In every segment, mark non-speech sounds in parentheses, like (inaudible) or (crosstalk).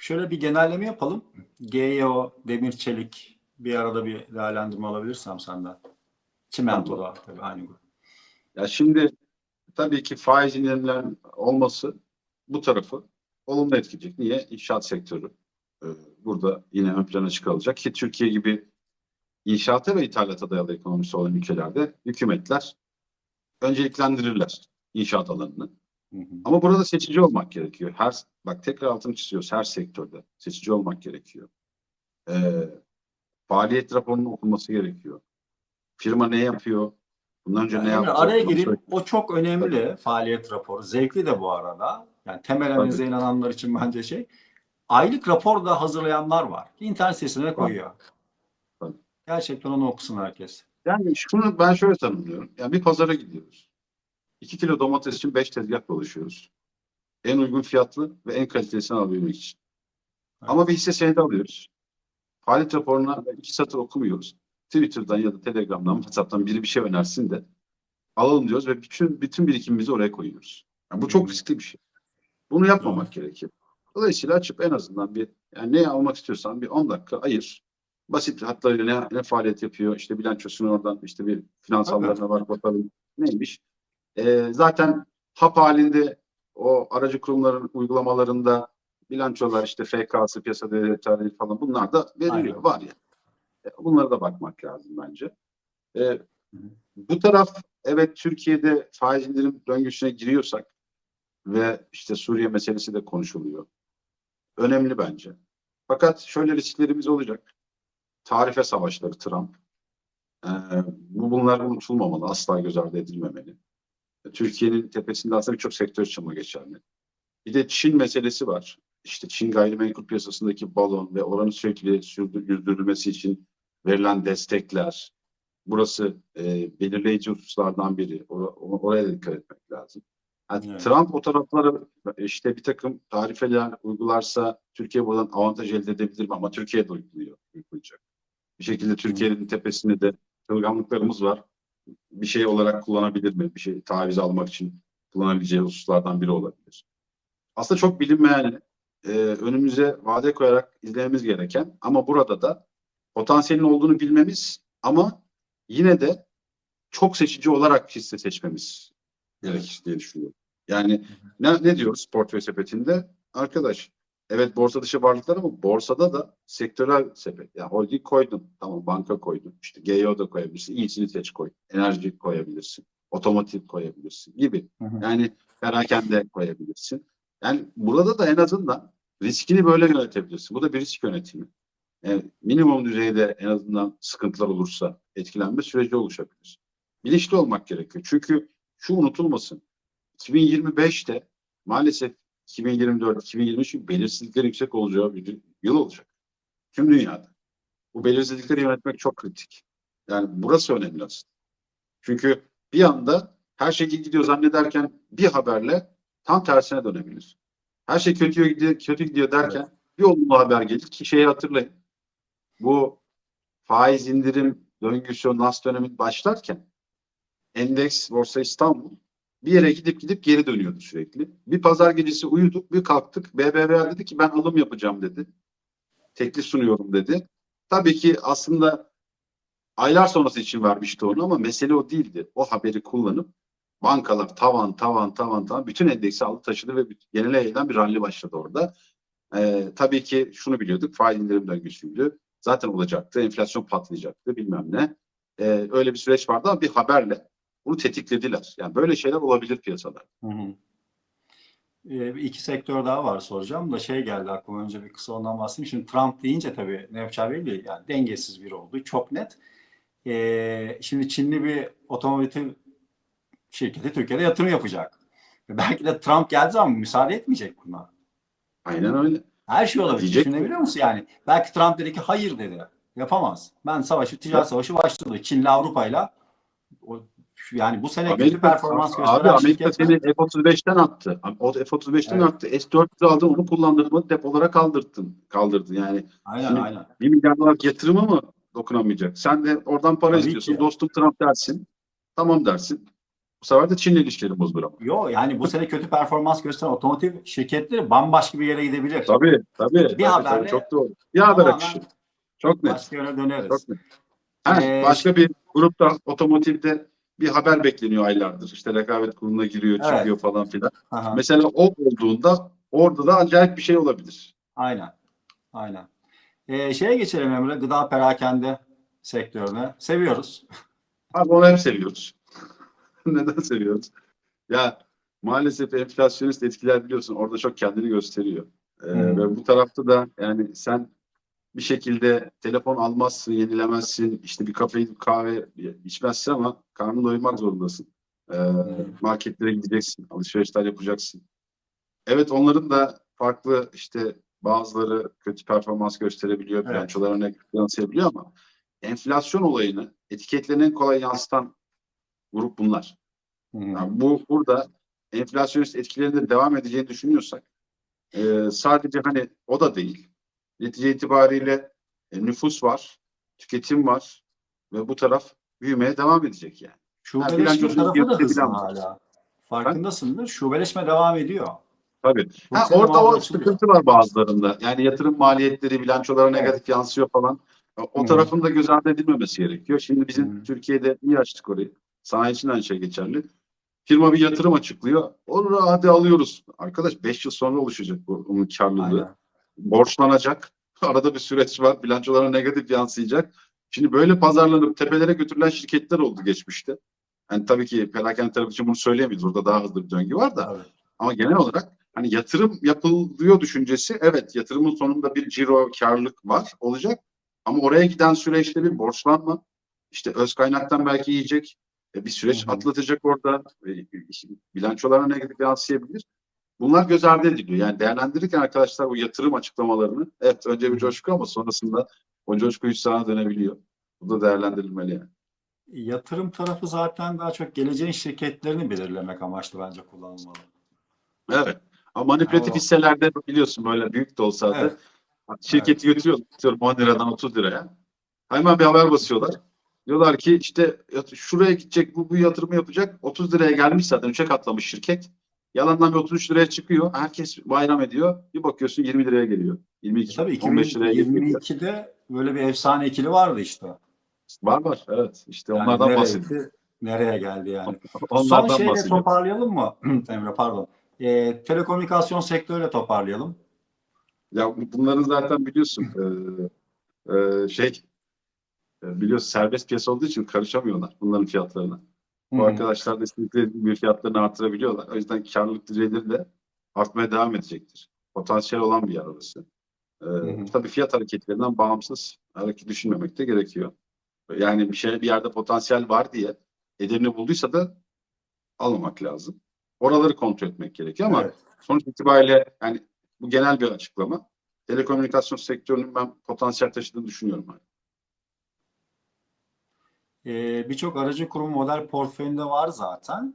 Şöyle bir genelleme yapalım. GEO, demir, çelik bir arada bir değerlendirme alabilirsem senden. Çimento da tabii aynı grup. Ya şimdi tabii ki faiz indirimlerinin olması bu tarafı olumlu etkileyecek. Niye? İnşaat sektörü e, burada yine ön plana çıkarılacak ki Türkiye gibi inşaata ve ithalata dayalı ekonomisi olan ülkelerde hükümetler önceliklendirirler inşaat alanını. Hı hı. Ama burada seçici olmak gerekiyor. Her bak tekrar altını çiziyoruz her sektörde seçici olmak gerekiyor. Ee, faaliyet raporunun okunması gerekiyor. Firma ne yapıyor? Bundan önce Yani ne yaptı? araya gireyim. O çok önemli faaliyet raporu. Zevkli de bu arada. Yani temel analize inananlar için bence şey. Aylık rapor da hazırlayanlar var. İnternet sitesine koyuyor. Tabii. Gerçekten onu okusun herkes. Yani şunu ben şöyle tanımlıyorum. Yani bir pazara gidiyoruz. 2 kilo domates için 5 tezgah dolaşıyoruz. En uygun fiyatlı ve en kalitesini alabilmek için. Evet. Ama bir hisse senedi alıyoruz. Faaliyet raporuna iki satır okumuyoruz. Twitter'dan ya da Telegram'dan, WhatsApp'tan biri bir şey önersin de alalım diyoruz ve bütün bütün birikimimizi oraya koyuyoruz. Yani bu çok Hı. riskli bir şey. Bunu yapmamak gerekir. Dolayısıyla açıp en azından bir yani ne almak istiyorsan bir 10 dakika ayır. Basit hatlarıyla ne, ne faaliyet yapıyor, işte bilançosunu oradan işte bir finansallarına var bakalım neymiş. Ee, zaten hap halinde o aracı kurumların uygulamalarında bilançolar işte FK'sı, piyasa değeri tarihi falan bunlar da veriliyor. Aynen. Var ya. E, Bunlara da bakmak lazım bence. E, bu taraf evet Türkiye'de faiz indirim döngüsüne giriyorsak ve işte Suriye meselesi de konuşuluyor. Önemli bence. Fakat şöyle risklerimiz olacak. Tarife savaşları Trump. E, bu bunlar unutulmamalı. Asla göz ardı edilmemeli. Türkiye'nin tepesinde aslında birçok sektör için bu geçerli. Bir de Çin meselesi var. İşte Çin gayrimenkul piyasasındaki balon ve oranın sürekli sürdür, sürdürülmesi için verilen destekler. Burası e, belirleyici hususlardan biri. O- o- oraya da dikkat etmek lazım. Yani Evet. Trump o taraflara işte bir takım tarifeler uygularsa Türkiye buradan avantaj elde edebilir mi? Ama Türkiye de uyguluyor, uygulayacak. Bir şekilde Türkiye'nin tepesinde de kırılganlıklarımız var. Bir şey olarak kullanabilir mi? Bir şey taviz almak için kullanabileceği hususlardan biri olabilir. Aslında çok bilinmeyen, e, önümüze vade koyarak izlememiz gereken ama burada da potansiyelin olduğunu bilmemiz ama yine de çok seçici olarak hisse seçmemiz gerekir diye düşünüyorum. Yani ne, ne diyoruz portföy sepetinde? Arkadaş evet borsa dışı varlıklar ama borsada da sektörel sepet. Yani holding koydun. Tamam banka koydun. İşte GEO da koyabilirsin. İyisini seç koy. Enerji koyabilirsin. Otomotiv koyabilirsin gibi. Hı hı. Yani perakende koyabilirsin. Yani burada da en azından riskini böyle yönetebilirsin. Bu da bir risk yönetimi. Yani minimum düzeyde en azından sıkıntılar olursa etkilenme süreci oluşabilir. Bilinçli olmak gerekiyor. Çünkü şu unutulmasın. 2025'te maalesef 2024-2023 belirsizliklerin yüksek olacağı bir yıl olacak. Tüm dünyada. Bu belirsizlikleri yönetmek çok kritik. Yani burası önemli aslında. Çünkü bir anda her şey iyi gidiyor zannederken bir haberle tam tersine dönebilir. Her şey kötü gidiyor, kötü gidiyor derken bir olumlu haber gelir ki şeyi hatırlayın. Bu faiz indirim döngüsü NAS dönemi başlarken endeks Borsa İstanbul bir yere gidip gidip geri dönüyordu sürekli. Bir pazar gecesi uyuduk, bir kalktık. BBVA dedi ki ben alım yapacağım dedi. Teklif sunuyorum dedi. Tabii ki aslında aylar sonrası için vermişti onu ama mesele o değildi. O haberi kullanıp bankalar tavan tavan tavan tavan bütün endeksi aldı taşıdı ve genel yayılan bir rally başladı orada. Ee, tabii ki şunu biliyorduk faiz indirim döngüsüydü. Zaten olacaktı. Enflasyon patlayacaktı bilmem ne. Ee, öyle bir süreç vardı ama bir haberle bunu tetiklediler. Yani böyle şeyler olabilir piyasada. Hı hı. Bir iki sektör daha var soracağım da şey geldi aklıma önce bir kısa ondan bahsedeyim. Şimdi Trump deyince tabii ne yapacağı belli. Yani dengesiz biri oldu. Çok net. Ee, şimdi Çinli bir otomotiv şirketi Türkiye'de yatırım yapacak. Ve Belki de Trump geldiği zaman müsaade etmeyecek buna. Aynen öyle. Her şey olabilir. Diyecek mi? Düşünebiliyor musun yani? Belki Trump dedi ki hayır dedi. Yapamaz. Ben savaşı, ticaret savaşı başladı. Çin'le Avrupa'yla o- yani bu sene kötü performans gösteren abi Amerika seni F-35'ten attı. O F-35'ten Evet. attı. S-400 aldın onu kullandırma depolara kaldırttın. Kaldırdın yani. Aynen Şimdi- aynen. Bir milyar dolar yatırımı mı dokunamayacak? Sen de oradan para Tabii istiyorsun. ki. Dostum Trump dersin. Tamam dersin. Bu sefer de Çin'le ilişkileri bozulur ama. Yo yani bu sene kötü performans gösteren otomotiv şirketleri bambaşka bir yere gidebilir. Tabii tabii. Bir tabii, haberle tabii, çok doğru. Bir haber akışı. Çok net. Başka yöne döneriz. Çok net. Ha, Ee, başka bir grupta otomotivde bir haber bekleniyor aylardır. İşte rekabet kuruluna giriyor, Evet. çıkıyor falan filan. Aha, Mesela o olduğunda orada da acayip bir şey olabilir. aynen. Aynen. Ee, şeye geçelim Emre. Gıda perakende sektörüne. Seviyoruz. (laughs) Abi onu hep seviyoruz. (laughs) Neden seviyoruz? Ya maalesef enflasyonist etkiler biliyorsun orada çok kendini gösteriyor. Ee, Hı. ve bu tarafta da yani sen bir şekilde telefon almazsın, yenilemezsin, işte bir kafe, kahve içmezsin ama karnını doyurmak zorundasın. Ee, marketlere gideceksin, alışverişler yapacaksın. Evet onların da farklı işte bazıları kötü performans gösterebiliyor, Evet. bilançolarına negatif yansıyabiliyor ama enflasyon olayını etiketlerine en kolay yansıtan grup bunlar. Yani bu burada enflasyonist etkilerinde devam edeceğini düşünüyorsak e, sadece hani o da değil. Netice itibariyle e, nüfus var, tüketim var ve bu taraf büyümeye devam edecek yani. Şubeleşme bilançosunu tarafı da hızlı bilan var. hala. Farkındasındır. Şubeleşme devam ediyor. Tabii. Bu Ha, orada o sıkıntı var bazılarında. Yani yatırım maliyetleri bilançolara Evet. negatif yansıyor falan. O Hı. tarafın da göz ardı edilmemesi gerekiyor. Şimdi bizim Hı. Türkiye'de iyi açtık orayı. Sanayi için aynı şey geçerli. Firma bir yatırım açıklıyor. Onu hadi alıyoruz. Arkadaş 5 yıl sonra oluşacak bu onun karlılığı. Aynen. Borçlanacak. (laughs) Arada bir süreç var. Bilançolara negatif yansıyacak. Şimdi böyle pazarlanıp tepelere götürülen şirketler oldu geçmişte. Yani tabii ki perakende tarafı için bunu söyleyemeyiz. Orada daha hızlı bir döngü var da. Tabii. Ama genel olarak hani yatırım yapılıyor düşüncesi evet yatırımın sonunda bir ciro karlılık var olacak ama oraya giden süreçte bir borçlanma işte öz kaynaktan belki yiyecek e, bir süreç atlatacak orada e, bilançolarına negatif yansıyabilir. Bunlar göz ardı ediliyor. Yani değerlendirirken arkadaşlar bu yatırım açıklamalarını evet önce bir coşku ama sonrasında o coşku üç sana dönebiliyor. Bu da değerlendirilmeli yani. Yatırım tarafı zaten daha çok geleceğin şirketlerini belirlemek amaçlı bence kullanılmalı. Evet. Ama manipülatif Ama- hisselerde biliyorsun böyle büyük de olsa da Evet. Şirketi götürüyor atıyorum 10 liradan 30 liraya. Hemen bir haber basıyorlar. Diyorlar ki işte şuraya gidecek bu, bu yatırımı yapacak 30 liraya gelmiş zaten 3'e katlamış şirket. Yalandan bir 33 liraya çıkıyor. Herkes bayram ediyor. Bir bakıyorsun 20 liraya geliyor. 22, E tabii 15 liraya geliyor. 2022'de böyle bir efsane ikili vardı işte. Var var evet. İşte Yani onlardan bahsediyorum. nereye geldi yani. (laughs) Onlardan Son şeyle toparlayalım mı? (clears throat) Emre pardon. Ee, telekomünikasyon sektörüyle toparlayalım. Ya bu- bunların zaten biliyorsun e, e, şey e, biliyorsun serbest piyasa olduğu için karışamıyorlar bunların fiyatlarına. Bu arkadaşlar da istedikleri bir fiyatlarını artırabiliyorlar. O yüzden karlılık düzeyleri de artmaya devam edecektir. Potansiyel olan bir yer orası. Ee, hı. Tabii fiyat hareketlerinden bağımsız hareket düşünmemek de gerekiyor. Yani bir şey bir yerde potansiyel var diye ederini bulduysa da almamak lazım. Oraları kontrol etmek gerekiyor ama Evet. sonuç itibariyle yani bu genel bir açıklama. Telekomünikasyon sektörünün ben potansiyel taşıdığını düşünüyorum. hala. Ee, Birçok aracı kurum model portföyünde var zaten.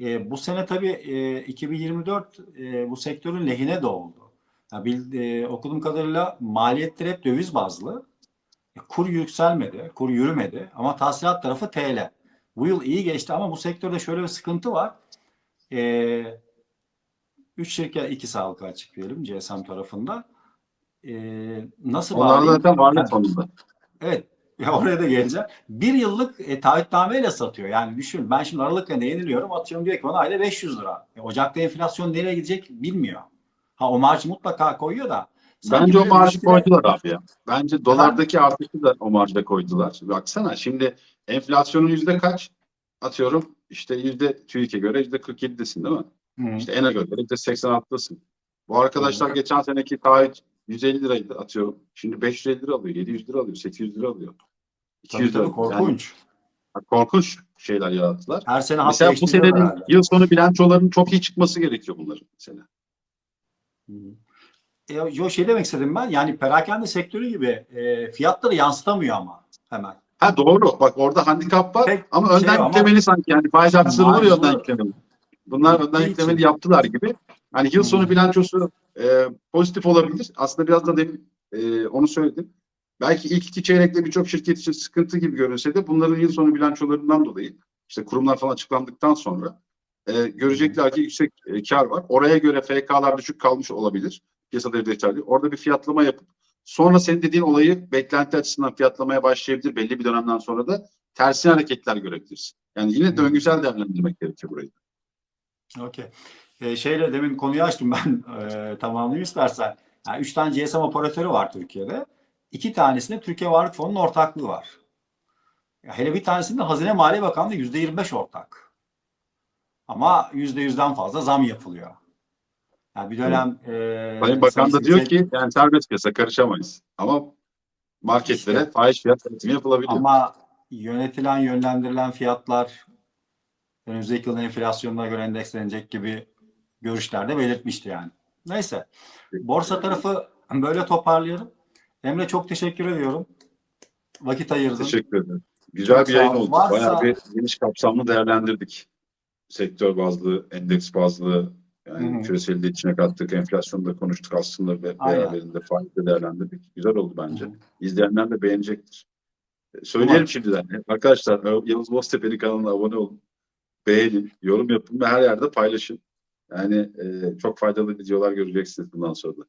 Ee, bu sene tabii e, 2024 e, bu sektörün lehine de oldu. Ya bil- e, okuduğum kadarıyla maliyetler hep döviz bazlı. E, kur yükselmedi, kur yürümedi ama tahsilat tarafı TL. Bu yıl iyi geçti ama bu sektörde şöyle bir sıkıntı var. E, üç şirket, iki sağlık açık diyelim GSM tarafında. E, nasıl Onlar zaten varlık fonunda. Evet. Ya oraya da geleceğim. Bir yıllık e, taahhütnameyle satıyor. Yani düşün ben şimdi Aralık ayında yeniliyorum atıyorum diyor ki bana ayda 500 lira. E, Ocak'ta enflasyon nereye gidecek bilmiyor. Ha o marjı mutlaka koyuyor da. sanki Bence o marjı riskle- koydular abi ya. Bence dolardaki artışı da o marjda koydular. Baksana şimdi enflasyonun yüzde kaç? Atıyorum işte yüzde TÜİK'e göre yüzde 47'desin değil mi? Hı. İşte ENA göre yüzde 86'dasın. Bu arkadaşlar geçen seneki taahhüt 150 liraydı atıyorum. Şimdi 550 lira alıyor, 700 lira alıyor, 800 lira alıyor. Tabii 200 lira. tabii korkunç. Yani korkunç şeyler yarattılar. Her sene Mesela bu senenin herhalde. yıl sonu bilançolarının çok iyi çıkması gerekiyor bunların mesela. Hı. E, yo şey demek istedim ben yani perakende sektörü gibi e, fiyatları yansıtamıyor ama hemen. Ha doğru. Bak orada handikap var Pek ama şey önden ama- yüklemeli sanki. Yani faiz artışları olur ya önden yüklemeli. Bunlar önden Gittiği yüklemeli yaptılar gibi. Hani yıl sonu bilançosu e, pozitif olabilir. Aslında biraz da demin e, onu söyledim. Belki ilk iki çeyrekte birçok şirket için sıkıntı gibi görünse de bunların yıl sonu bilançolarından dolayı işte kurumlar falan açıklandıktan sonra e, görecekler ki yüksek e, kar var. Oraya göre FK'lar düşük kalmış olabilir. Piyasada detaylı. Orada bir fiyatlama yapıp sonra senin dediğin olayı beklenti açısından fiyatlamaya başlayabilir. Belli bir dönemden sonra da tersi hareketler görebilirsin. Yani yine Hı. döngüsel değerlendirmek gerekiyor burayı. Okey. Ee, şeyle demin konuyu açtım ben (laughs) e, tamamlayayım istersen. Yani üç tane GSM operatörü var Türkiye'de. İki tanesinde Türkiye Varlık Fonu'nun ortaklığı var. Ya hele bir tanesinde Hazine Maliye Bakanlığı yüzde 25 ortak. Ama yüzde yüzden fazla zam yapılıyor. Yani bir dönem e, Sayın Bakan da diyor ki yani serbest piyasa karışamayız. Ama marketlere İşte. fahiş fiyat yönetimi yapılabiliyor. Ama yönetilen, yönlendirilen fiyatlar önümüzdeki yılın enflasyonuna göre endekslenecek gibi görüşler de belirtmişti yani. Neyse. Borsa tarafı böyle toparlayalım. Emre çok teşekkür ediyorum. Vakit ayırdın. Teşekkür ederim. Güzel Çok bir yayın ol. oldu. Varsa- Bayağı bir geniş kapsamlı değerlendirdik. Sektör bazlı, endeks bazlı, yani Hı hı. küreseli de içine kattık, enflasyonu da konuştuk aslında ve beraberinde faizi de değerlendirdik. Güzel oldu bence. Hı hı. İzleyenler de beğenecektir. E, Söyleyelim Umarım. şimdiden. Arkadaşlar Yavuz Boztepe'nin kanalına abone olun. Beğenin, yorum yapın ve her yerde paylaşın. Yani e, çok faydalı videolar göreceksiniz bundan sonra da.